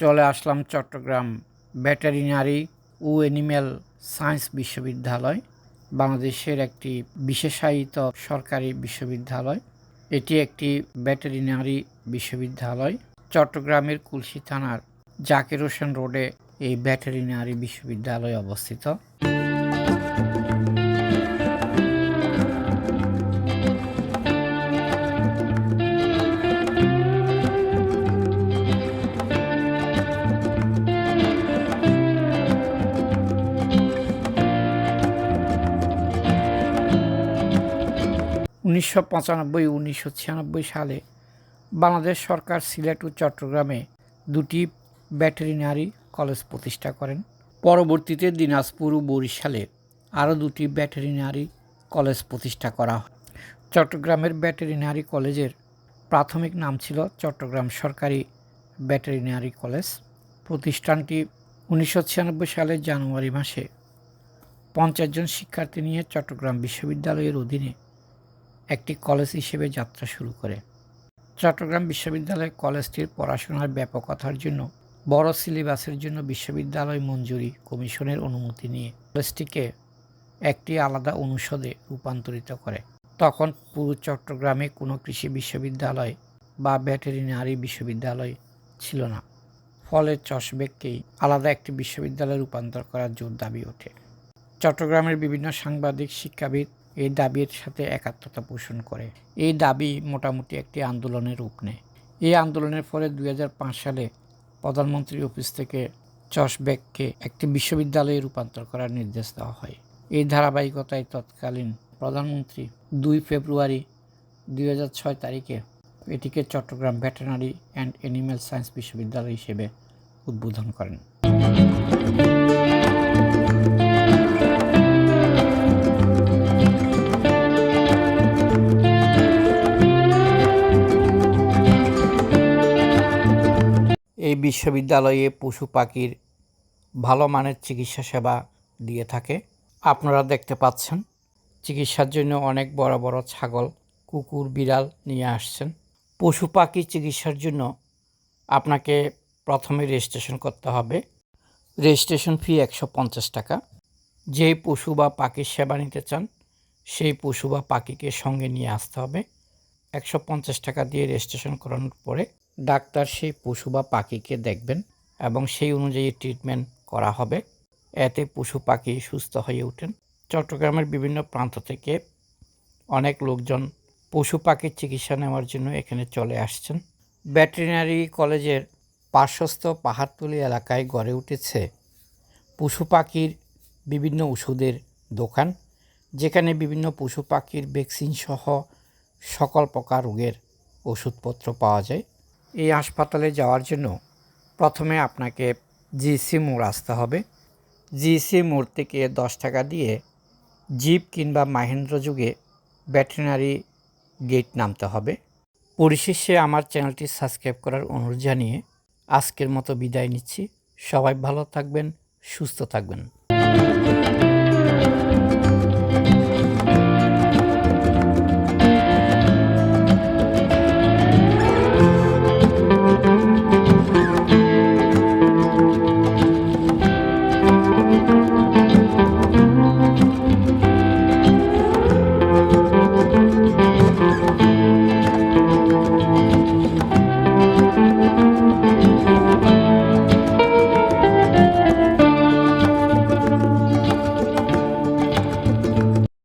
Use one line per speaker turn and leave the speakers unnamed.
চলে আসলাম চট্টগ্রাম ভেটেরিনারি ও এনিম্যাল সায়েন্স বিশ্ববিদ্যালয়, বাংলাদেশের একটি বিশেষায়িত সরকারি বিশ্ববিদ্যালয়। এটি একটি ভেটেরিনারি বিশ্ববিদ্যালয়। চট্টগ্রামের কুলসি থানার জাকির হোসেন রোডে এই ভেটেরিনারি বিশ্ববিদ্যালয় অবস্থিত। উনিশশো পঁচানব্বই উনিশশো ছিয়ানব্বই সালে বাংলাদেশ সরকার, সিলেট ও চট্টগ্রামে দুটি ভেটেরিনারি কলেজ প্রতিষ্ঠা করেন। পরবর্তীতে দিনাজপুর ও বরিশালে আরও দুটি ভেটেরিনারি কলেজ প্রতিষ্ঠা করা হয়। চট্টগ্রামের ভেটেরিনারি কলেজের প্রাথমিক নাম ছিল চট্টগ্রাম সরকারি ভেটেরিনারি কলেজ। প্রতিষ্ঠানটি উনিশশো সালের জানুয়ারি মাসে পঞ্চাশ জন শিক্ষার্থী নিয়ে চট্টগ্রাম বিশ্ববিদ্যালয়ের অধীনে একটি কলেজ হিসেবে যাত্রা শুরু করে। চট্টগ্রাম বিশ্ববিদ্যালয় কলেজটির পড়াশোনার ব্যাপকতার জন্য, বড় সিলেবাসের জন্য বিশ্ববিদ্যালয় মঞ্জুরি কমিশনের অনুমতি নিয়ে কলেজটিকে একটি আলাদা অনুষদে রূপান্তরিত করে। তখন পুরো চট্টগ্রামে কোনো কৃষি বিশ্ববিদ্যালয় বা ভেটেরিনারি বিশ্ববিদ্যালয় ছিল না। ফলে চশবেককেই আলাদা একটি বিশ্ববিদ্যালয়ে রূপান্তর করার জোর দাবি ওঠে। চট্টগ্রামের বিভিন্ন সাংবাদিক, শিক্ষাবিদ এই দাবির সাথে একাত্মতা পোষণ করে। এই দাবি মোটামুটি একটি আন্দোলনের রূপ নেয়। এই আন্দোলনের ফলে দুই হাজার পাঁচ সালে প্রধানমন্ত্রী অফিস থেকে চশবেককে একটি বিশ্ববিদ্যালয়ে রূপান্তর করার নির্দেশ দেওয়া হয়। এই ধারাবাহিকতায় তৎকালীন প্রধানমন্ত্রী দুই ফেব্রুয়ারি দুই ছয় তারিখে এটিকে Chattogram veterinary and animal science বিশ্ববিদ্যালয় হিসেবে উদ্বোধন করেন। এই বিশ্ববিদ্যালয়ে পশু পাখির ভালো মানের চিকিৎসা সেবা দিয়ে থাকে। আপনারা দেখতে পাচ্ছেন, চিকিৎসার জন্য অনেক বড় বড় ছাগল, কুকুর, বিড়াল নিয়ে আসছেন। পশু পাখি চিকিৎসার জন্য আপনাকে প্রথমে রেজিস্ট্রেশন করতে হবে। রেজিস্ট্রেশন ফি একশো পঞ্চাশ টাকা। যেই পশু বা পাখির সেবা নিতে চান, সেই পশু বা পাখিকে সঙ্গে নিয়ে আসতে হবে। একশো পঞ্চাশ টাকা দিয়ে রেজিস্ট্রেশন করানোর পরে ডাক্তার সেই পশু বা পাখিকে দেখবেন এবং সেই অনুযায়ী ট্রিটমেন্ট করা হবে। এতে পশু পাখি সুস্থ হয়ে ওঠেন। চট্টগ্রামের বিভিন্ন প্রান্ত থেকে অনেক লোকজন পশু পাখির চিকিৎসা নেওয়ার জন্য এখানে চলে আসছেন। ভেটেরিনারি কলেজের পার্শ্বস্থ পাহাড়তলি এলাকায় গড়ে উঠেছে পশু পাখির বিভিন্ন ওষুধের দোকান, যেখানে বিভিন্ন পশু পাখির ভ্যাকসিন সহ সকল প্রকার রোগের ওষুধপত্র পাওয়া যায়। এই হাসপাতালে যাওয়ার জন্য প্রথমে আপনাকে জিসি মোড় আসতে হবে। জিসি মোড় থেকে দশ টাকা দিয়ে জিপ কিংবা মাহেন্দ্র যুগে ভেটেরিনারি গেট নামতে হবে। পরিশেষে আমার চ্যানেলটি সাবস্ক্রাইব করার অনুরোধ জানিয়ে আজকের মতো বিদায় নিচ্ছি। সবাই ভালো থাকবেন, সুস্থ থাকবেন।